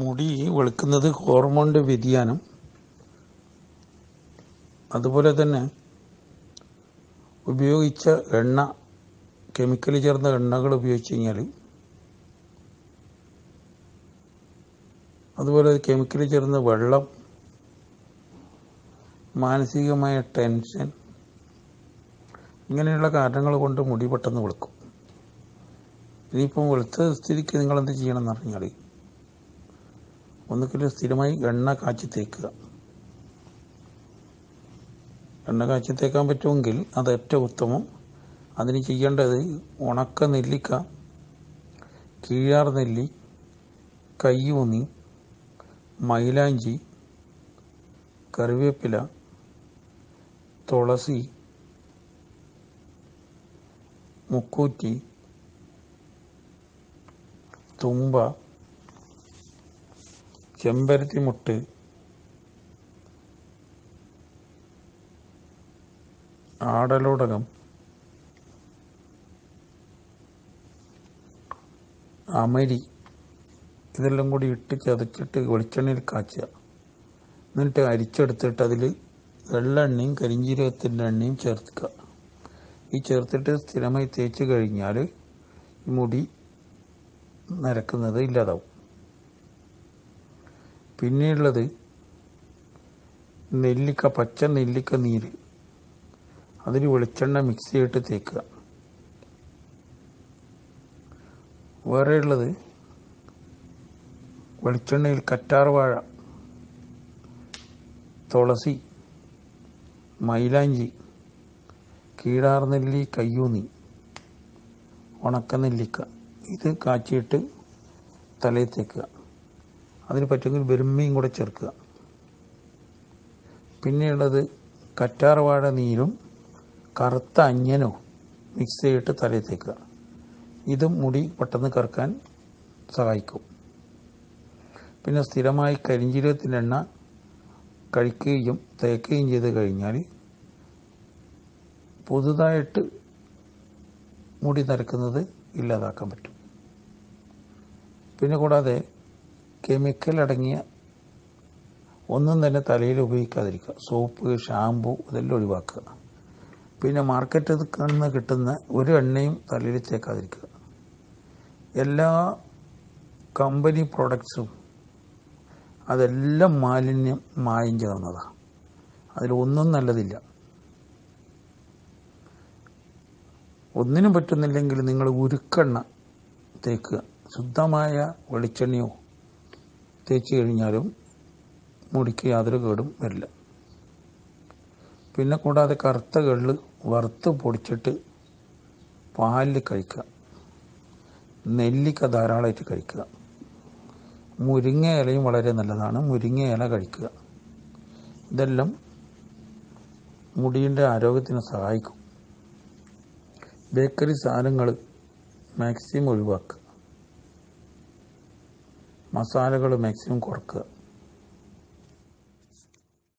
മുടി വെളുക്കുന്നത് ഹോർമോണിന്റെ വ്യതിയാനം. അതുപോലെ തന്നെ ഉപയോഗിച്ച എണ്ണ കെമിക്കൽ ചേർന്ന എണ്ണകൾ ഉപയോഗിച്ച് കഴിഞ്ഞാൽ അതുപോലെ കെമിക്കൽ ചേർന്ന വെള്ളം മാനസികമായ ടെൻഷൻ ഇങ്ങനെയുള്ള കാരണങ്ങൾ കൊണ്ട് മുടി പെട്ടെന്ന് വെളുക്കും. ഇനിയിപ്പം വെളുത്ത സ്ഥിതിക്ക് നിങ്ങൾ എന്ത് ചെയ്യണമെന്ന് പറഞ്ഞാൽ ഒന്നുകിൽ സ്ഥിരമായി എണ്ണ കാച്ചി തേക്കുക. എണ്ണ കാച്ചി തേക്കാൻ പറ്റുമെങ്കിൽ അത് ഏറ്റവും ഉത്തമം. അതിന് ചെയ്യേണ്ടത് ഉണക്ക നെല്ലിക്ക കീഴാർ നെല്ലി കയ്യൂന്നി മൈലാഞ്ചി കറിവേപ്പില തുളസി മുക്കൂറ്റി തുമ്പ ചെമ്പരത്തി മുട്ട് ആടലോടകം. അമരി. ഇതെല്ലാം കൂടി ഇട്ട് ചതച്ചിട്ട് വെളിച്ചെണ്ണയിൽ കാച്ചുക. എന്നിട്ട് അരിച്ചെടുത്തിട്ട് അതിൽ വെള്ളെണ്ണയും കരിഞ്ജീരകത്തിന്റെ എണ്ണയും ചേർക്കുക. ഈ ചേർത്തിട്ട് സ്ഥിരമായി തേച്ച് കഴിഞ്ഞാൽ മുടി നരക്കുന്നത് ഇല്ലാതാവും. പിന്നെയുള്ളത് നെല്ലിക്ക പച്ച നെല്ലിക്ക നീര്. അതിൽ വെളിച്ചെണ്ണ മിക്സ് ചെയ്തിട്ട് തേക്കുക. വേറെ ഉള്ളത് വെളിച്ചെണ്ണയിൽ കറ്റാർ വാഴ തുളസി മൈലാഞ്ചി കീഴാർനെല്ലി കയ്യൂന്നി ഉണക്കനെല്ലിക്ക ഇത് കാച്ചിയിട്ട് തലയിൽ തേക്കുക. അതിന് പറ്റുമെങ്കിൽ വെരുമ്മയും കൂടെ ചേർക്കുക. പിന്നെയുള്ളത് കറ്റാർവാഴ നീരും കറുത്ത അഞ്ഞനോ മിക്സ് ചെയ്തിട്ട് തലയിൽ തേക്കുക. ഇതും മുടി പെട്ടെന്ന് കറക്കാൻ സഹായിക്കും. പിന്നെ സ്ഥിരമായി കരിഞ്ചീരകത്തിന്റെ എണ്ണ കഴിക്കുകയും തേക്കുകയും ചെയ്ത് കഴിഞ്ഞാൽ പുതുതായിട്ട് മുടി നരക്കുന്നത് ഇല്ലാതാക്കാൻ പറ്റും. പിന്നെ കൂടാതെ കെമിക്കൽ അടങ്ങിയ ഒന്നും തന്നെ തലയിൽ ഉപയോഗിക്കാതിരിക്കുക. സോപ്പ് ഷാമ്പു ഇതെല്ലാം ഒഴിവാക്കുക. പിന്നെ മാർക്കറ്റിൽ നിന്ന് കിട്ടുന്ന ഒരു എണ്ണയും തലയിൽ തേക്കാതിരിക്കുക. എല്ലാ കമ്പനി പ്രോഡക്ട്സും അതെല്ലാം മാലിന്യം മായം ചേർന്നതാണ് അതിൽ ഒന്നും നല്ലതില്ല. ഒന്നിനും പറ്റുന്നില്ലെങ്കിൽ നിങ്ങൾ ഉരുക്കെണ്ണ തേക്കുക. ശുദ്ധമായ വെളിച്ചെണ്ണയോ തേച്ച് കഴിഞ്ഞാലും മുടിക്ക് യാതൊരു കേടും വരില്ല. പിന്നെ കൂടാതെ കറുത്ത കള്ള് വറുത്ത് പൊടിച്ചിട്ട് പാലിൽ കഴിക്കുക. നെല്ലിക്ക ധാരാളമായിട്ട് കഴിക്കുക. മുരിങ്ങ ഇലയും വളരെ നല്ലതാണ്. മുരിങ്ങ ഇല കഴിക്കുക. ഇതെല്ലാം മുടിയുടെ ആരോഗ്യത്തിന് സഹായിക്കും. ബേക്കറി സാധനങ്ങൾ മാക്സിമം ഒഴിവാക്കുക. മസാലകൾ മാക്സിമം കുറക്കുക.